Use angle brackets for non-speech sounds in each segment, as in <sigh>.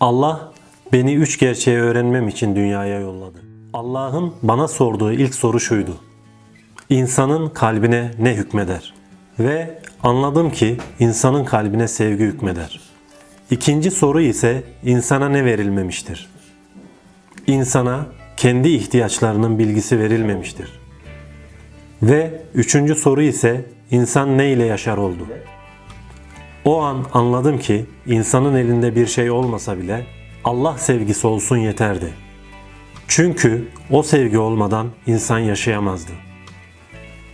Allah beni üç gerçeği öğrenmem için dünyaya yolladı. Allah'ın bana sorduğu ilk soru şuydu. İnsanın kalbine ne hükmeder? Ve anladım ki insanın kalbine sevgi hükmeder. İkinci soru ise insana ne verilmemiştir? İnsana kendi ihtiyaçlarının bilgisi verilmemiştir. Ve üçüncü soru ise insan ne ile yaşar oldu? O an anladım ki insanın elinde bir şey olmasa bile Allah sevgisi olsun yeterdi. Çünkü o sevgi olmadan insan yaşayamazdı.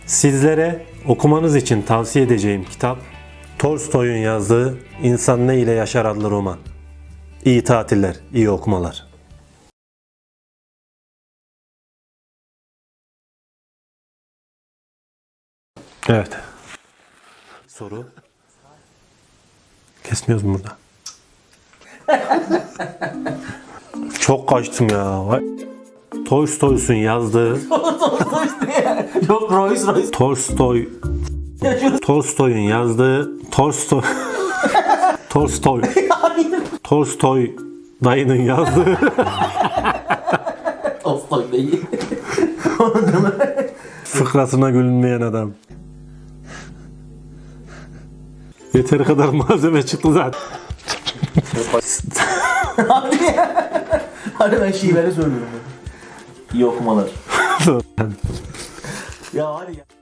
Sizlere okumanız için tavsiye edeceğim kitap Tolstoy'un yazdığı İnsan Ne ile Yaşar adlı roman. İyi tatiller, iyi okumalar. Evet. Soru. Kesmiyoruz mu burada? Çok kaçtım ya. Vay. Tolstoy'un yazdığı Yok Rolls Royce. Tolstoy Tolstoy'un yazdığı Tolstoy Tolstoy Tolstoy dayının yazdığı Tolstoy değil. <laughs> fıkrasına gülünmeyen adam. Yeteri kadar malzeme çıktı zaten. hadi ya. Hadi ben şiveli söylüyorum. İyi okumalar. ya hadi ya.